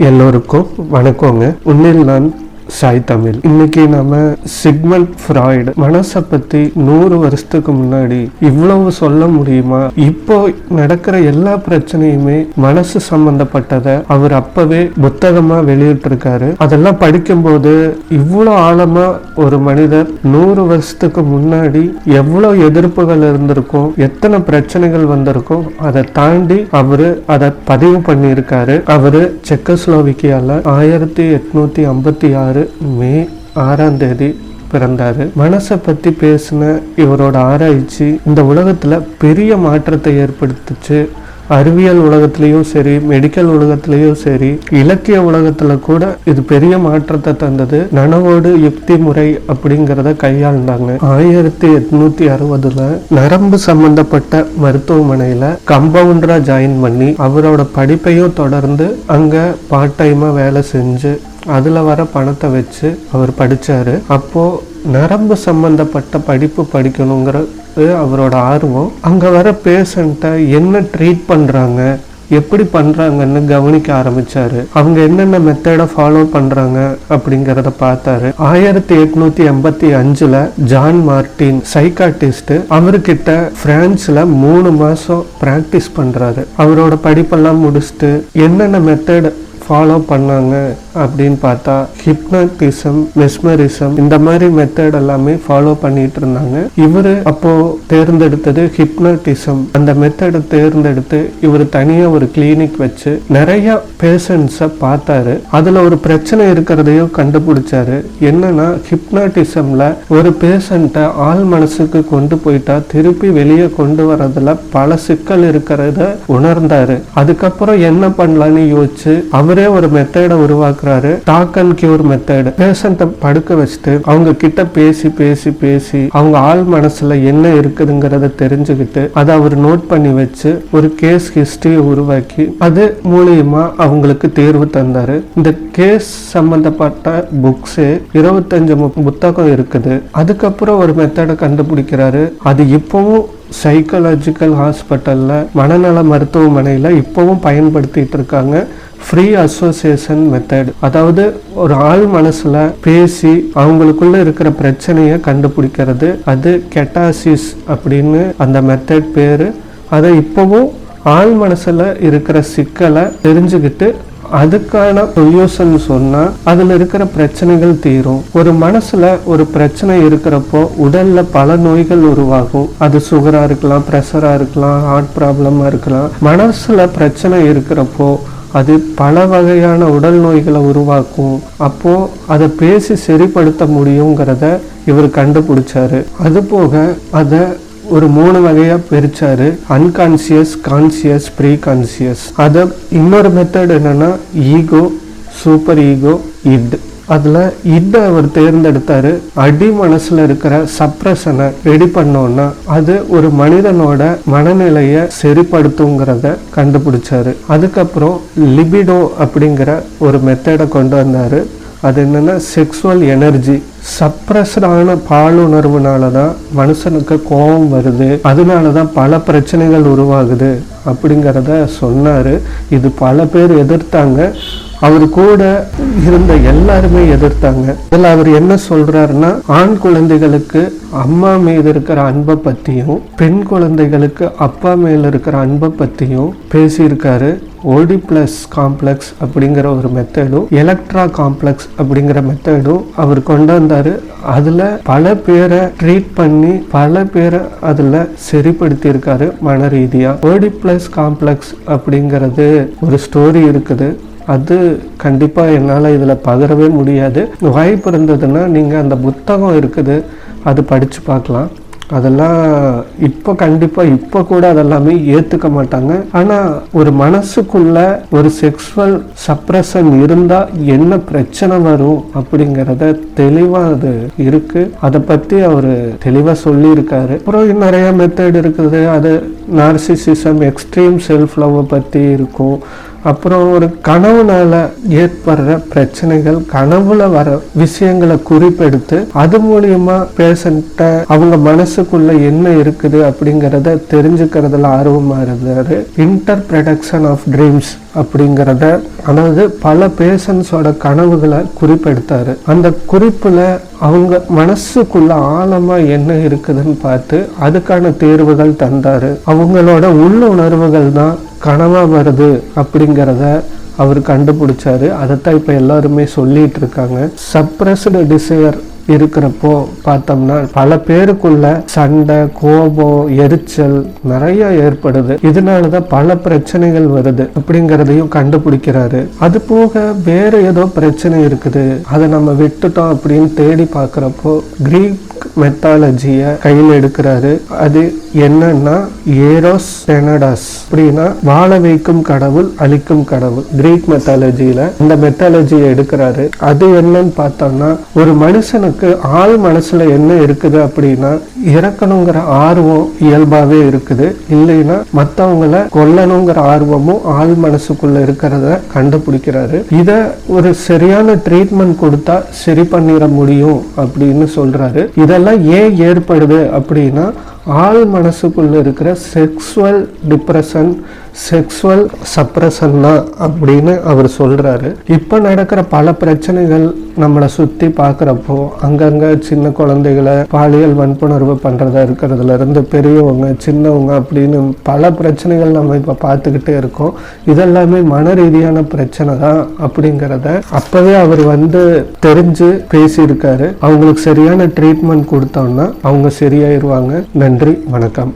எல்லோருக்கும் வணக்கங்க. உன்னில் நான் சாய் தமிழ். இன்னைக்கு நம்ம சிக்மண்ட் ஃப்ராய்டு மனசை பத்தி நூறு வருஷத்துக்கு முன்னாடி இவ்வளவு சொல்ல முடியுமா? இப்போ நடக்கிற எல்லா பிரச்சனையுமே மனசு சம்பந்தப்பட்டதை அவர் அப்பவே புத்தகமா வெளியிட்டிருக்காரு. அதெல்லாம் படிக்கும்போது இவ்வளோ ஆழமா ஒரு மனிதர் நூறு வருஷத்துக்கு முன்னாடி எவ்வளவு எதிர்ப்புகள் இருந்திருக்கும் எத்தனை பிரச்சனைகள் வந்திருக்கும் அதை தாண்டி அவரு அதை பதிவு பண்ணியிருக்காரு. அவரு செக்கஸ்லோவிக்கியால ஆயிரத்தி எட்நூத்தி ஐம்பத்தி ஆறு மே ஆறாம் தேதி பிறந்தாரு. மனசை பத்தி பேசின இவரோட ஆராய்ச்சி இந்த உலகத்துல பெரிய மாற்றத்தை ஏற்படுத்துச்சு. அறிவியல் உலகத்திலையும் சரி மெடிக்கல் உலகத்திலையும் சரி இலக்கிய உலகத்துல கூட இது பெரிய மாற்றத்தை தந்தது. நனவோடு யுக்தி முறை அப்படிங்கிறத கையாண்டாங்க. ஆயிரத்தி எட்நூத்தி அறுபதுல நரம்பு சம்பந்தப்பட்ட மருத்துவமனையில கம்பவுண்டரா ஜாயின் பண்ணி அவரோட படிப்பையும் தொடர்ந்து அங்க பார்ட் டைமா வேலை செஞ்சு அதில் வர பணத்தை வச்சு அவர் படித்தார் அப்போது நரம்பு சம்மந்தப்பட்ட படிப்பு படிக்கணுங்கிறது அவரோட ஆர்வம். அங்கே வர பேஷண்ட்டை என்ன ட்ரீட் பண்ணுறாங்க எப்படி பண்ணுறாங்கன்னு கவனிக்க ஆரம்பித்தார் அவங்க என்னென்ன மெத்தடை ஃபாலோ பண்ணுறாங்க அப்படிங்கிறத பார்த்தாரு. ஆயிரத்தி எட்நூத்தி எண்பத்தி அஞ்சில் ஜான் மார்டின் சைக்காட்டிஸ்ட் அவர்கிட்ட ஃப்ரான்ஸில் மூணு மாதம் ப்ராக்டிஸ் பண்ணுறாரு அவரோட படிப்பெல்லாம் முடிச்சுட்டு என்னென்ன மெத்தட் ஃபாலோ பண்ணாங்க அப்படின்னு பார்த்தா ஹிப்னாட்டிசம் மெஸ்மரிசம் இந்த மாதிரி மெத்தட் எல்லாமே ஃபாலோ பண்ணிட்டு இருந்தாங்க. இவர் அப்போ தேர்ந்தெடுத்தது ஹிப்னாட்டிசம் அந்த மெத்தடை தேர்ந்தெடுத்து இவர் தனியாக ஒரு கிளினிக் வச்சு நிறைய பேஷண்ட்ஸை பார்த்தாரு. அதில் ஒரு பிரச்சனை இருக்கிறதையும் கண்டுபிடிச்சாரு. என்னன்னா ஹிப்னாட்டிசம்ல ஒரு பேஷண்ட்டை ஆள் மனசுக்கு கொண்டு போயிட்டா திருப்பி வெளியே கொண்டு வரதுல பல சிக்கல் இருக்கிறத உணர்ந்தாரு. அதுக்கப்புறம் என்ன பண்ணலான்னு யோசிச்சு அவர் ஒரு மெத்தடை உருவாக்குறாரு. டாக் அண்ட் கியூர் மெத்தட் பேஷண்ட்டை படுக்க வச்சுட்டு அவங்க கிட்ட பேசி பேசி பேசி அவங்க ஆள் மனசுல என்ன இருக்குதுங்கிறத தெரிஞ்சுக்கிட்டு அதை அவர் நோட் பண்ணி வச்சு ஒரு கேஸ் ஹிஸ்டரியை உருவாக்கி அது மூலியமா அவங்களுக்கு தேர்வு தந்தாரு. இந்த கேஸ் சம்பந்தப்பட்ட புக்ஸே இருபத்தஞ்சு மு- புத்தகம் இருக்குது. அதுக்கப்புறம் ஒரு மெத்தடை கண்டுபிடிக்கிறாரு. அது இப்பவும் சைக்கலாஜிக்கல் ஹாஸ்பிட்டலில் மனநல மருத்துவமனையில் இப்போவும் பயன்படுத்திகிட்டு இருக்காங்க. ஃப்ரீ அசோசியேஷன் மெத்தட் அதாவது ஒரு ஆள் மனசில் பேசி அவங்களுக்குள்ள இருக்கிற பிரச்சனையை கண்டுபிடிக்கிறது. அது கெட்டாசிஸ் அப்படின்னு அந்த மெத்தட் பேர். அதை இப்போவும் ஆள் மனசில் இருக்கிற சிக்கலை தெரிஞ்சுக்கிட்டு அதுக்கான சொல்யூஷன் சொன்னால் அதில் இருக்கிற பிரச்சனைகள் தீரும். ஒரு மனசில் ஒரு பிரச்சனை இருக்கிறப்போ உடலில் பல நோய்கள் உருவாகும். அது சுகராக இருக்கலாம் ப்ரெஷராக இருக்கலாம் ஹார்ட் ப்ராப்ளமாக இருக்கலாம். மனசில் பிரச்சனை இருக்கிறப்போ அது பல வகையான உடல் நோய்களை உருவாக்கும். அப்போ அதை பேசி சரிப்படுத்த முடியுங்கிறத இவர் கண்டுபிடிச்சாரு. அதுபோக அதை ஒரு மூணு வகையாக பிரித்தார் அன்கான்சியஸ் கான்சியஸ் ப்ரீ கான்சியஸ் அதை இன்னொரு மெத்தட் என்னன்னா ஈகோ சூப்பர் ஈகோ இட் அதில் இட் அவர் தேர்ந்தெடுத்தார். அடி மனசில் இருக்கிற சப்ரஷனை ரெடி பண்ணோன்னா அது ஒரு மனிதனோட மனநிலையை சரிப்படுத்துங்கிறத கண்டுபிடிச்சாரு. அதுக்கப்புறம் லிபிடோ அப்படிங்கிற ஒரு மெத்தடை கொண்டு வந்தார். அது என்னன்னா செக்ஸுவல் எனர்ஜி சப்ரஸ்டான பாலுணர்வுனால தான் மனுஷனுக்கு கோபம் வருது. அதனால தான் பல பிரச்சனைகள் உருவாகுது. அப்படிங்கிறத சொன்னாரு. இது பல பேர் எதிர்த்தாங்க. அவர் கூட இருந்த எல்லாருமே எதிர்த்தாங்க. இதில் அவர் என்ன சொல்றாருன்னா ஆண் குழந்தைகளுக்கு அம்மா மீது இருக்கிற அன்பை பற்றியும் பெண் குழந்தைகளுக்கு அப்பா மேல இருக்கிற அன்பை பற்றியும் பேசியிருக்காரு. ஓடி பிளஸ் காம்ப்ளெக்ஸ் அப்படிங்கிற ஒரு மெத்தடும் எலக்ட்ரா காம்ப்ளெக்ஸ் அப்படிங்கிற மெத்தடும் அவர் கொண்டு வந்தார். அதில் பல பேரை ட்ரீட் பண்ணி பல பேரை அதில் சரிப்படுத்தியிருக்காரு மன ரீதியாக ஓடி பிளஸ் காம்ப்ளெக்ஸ் அப்படிங்கிறது ஒரு ஸ்டோரி இருக்குது. அது கண்டிப்பாக என்னால் இதில் பகிரவே முடியாது. வாய்ப்பு இருந்ததுன்னா நீங்கள் அந்த புத்தகம் இருக்குது அது படித்து பார்க்கலாம். அதெல்லாம் இப்போ கண்டிப்பாக இப்போ கூட அதெல்லாமே ஏற்றுக்க மாட்டாங்க. ஆனால் ஒரு மனசுக்குள்ள ஒரு செக்ஸுவல் சப்ரஷன் இருந்தால் என்ன பிரச்சனை வரும் அப்படிங்கிறத தெளிவாக அது இருக்கு. அதை பற்றி அவர் தெளிவாக சொல்லியிருக்காரு. அப்புறம் நிறைய மெத்தட் இருக்குது. அது நார்சிசிசம் எக்ஸ்ட்ரீம் செல்ஃப் லவ் பற்றி இருக்கும். அப்புறம் ஒரு கனவுனால ஏற்படுற பிரச்சனைகள் கனவுல வர விஷயங்களை குறிப்பெடுத்து அது மூலியமா பேஷண்ட்ட அவங்க மனசுக்குள்ள என்ன இருக்குது அப்படிங்கிறத தெரிஞ்சுக்கிறதுல ஆர்வமா இருந்தாரு இன்டர் ப்ரடக்ஷன் ஆஃப் ட்ரீம்ஸ் அப்படிங்கிறத அதாவது பல பேஷண்ட்ஸோட கனவுகளை குறிப்பெடுத்தாரு. அந்த குறிப்புல அவங்க மனசுக்குள்ள ஆழமா என்ன இருக்குதுன்னு பார்த்து அதுக்கான தேர்வுகள் தந்தாரு. அவங்களோட உள்ளுணர்வுகள் தான் கனவாக வருது அப்படிங்கிறத அவர் கண்டுபிடிச்சாரு. அதைத்தான் இப்போ எல்லாருமே சொல்லிகிட்டு இருக்காங்க சப்ரஸ்டு டிசையர் இருக்கிறப்போ பார்த்தோம்னா பல பேருக்குள்ள சண்டை கோபம் எரிச்சல் நிறைய ஏற்படுது. இதனால தான் பல பிரச்சனைகள் வருது அப்படிங்கிறதையும் கண்டுபிடிக்கிறாரு. அது போக வேற ஏதோ பிரச்சனை இருக்குது. அதை நம்ம விட்டுட்டோம் அப்படின்னு தேடி பார்க்குறப்போ கிரீக் மெத்தாலஜியை கையில் எடுக்கிறாரு. அது என்னன்னா ஏரோஸ் டெனடாஸ் அப்படின்னா வாழ வைக்கும் கடவுள் அழிக்கும் கடவுள். கிரீக் மெத்தாலஜியில இந்த மெத்தாலஜியை எடுக்கிறாரு. அது என்னன்னு பார்த்தோம்னா ஒரு மனுஷனுக்கு ஆள் மனசுல என்ன இருக்குது அப்படின்னா இறக்கணுங்கிற ஆர்வம் இயல்பாவே இருக்குது. இல்லைன்னா மற்றவங்களை கொல்லணுங்கிற ஆர்வமும் ஆள் மனசுக்குள்ள இருக்கிறத கண்டுபிடிக்கிறாரு. இத ஒரு சரியான ட்ரீட்மெண்ட் கொடுத்தா சரி பண்ணிட முடியும் அப்படின்னு சொல்றாரு. இதெல்லாம் ஏன் ஏற்படுது அப்படின்னா ஆள் மனசுக்குள்ள இருக்கிற செக்ஸுவல் டிப்ரெஷன் செக்ஸுவல் சப்ரஷன் தான் அப்படின்னு அவர் சொல்கிறாரு இப்போ நடக்கிற பல பிரச்சனைகள் நம்மளை சுற்றி பார்க்குறப்போ அங்கங்கே சின்ன குழந்தைகளை பாலியல் வன்புணர்வு பண்ணுறதா இருக்கிறதுலேருந்து பெரியவங்க சின்னவங்க அப்படின்னு பல பிரச்சனைகள் நம்ம இப்போ பார்த்துக்கிட்டே இருக்கோம். இதெல்லாமே மன ரீதியான பிரச்சனை தான் அப்படிங்கிறத அப்போவே அவர் வந்து தெரிஞ்சு பேசியிருக்காரு. அவங்களுக்கு சரியான ட்ரீட்மெண்ட் கொடுத்தோம்னா அவங்க சரியாயிருவாங்க. நன்றி வணக்கம்.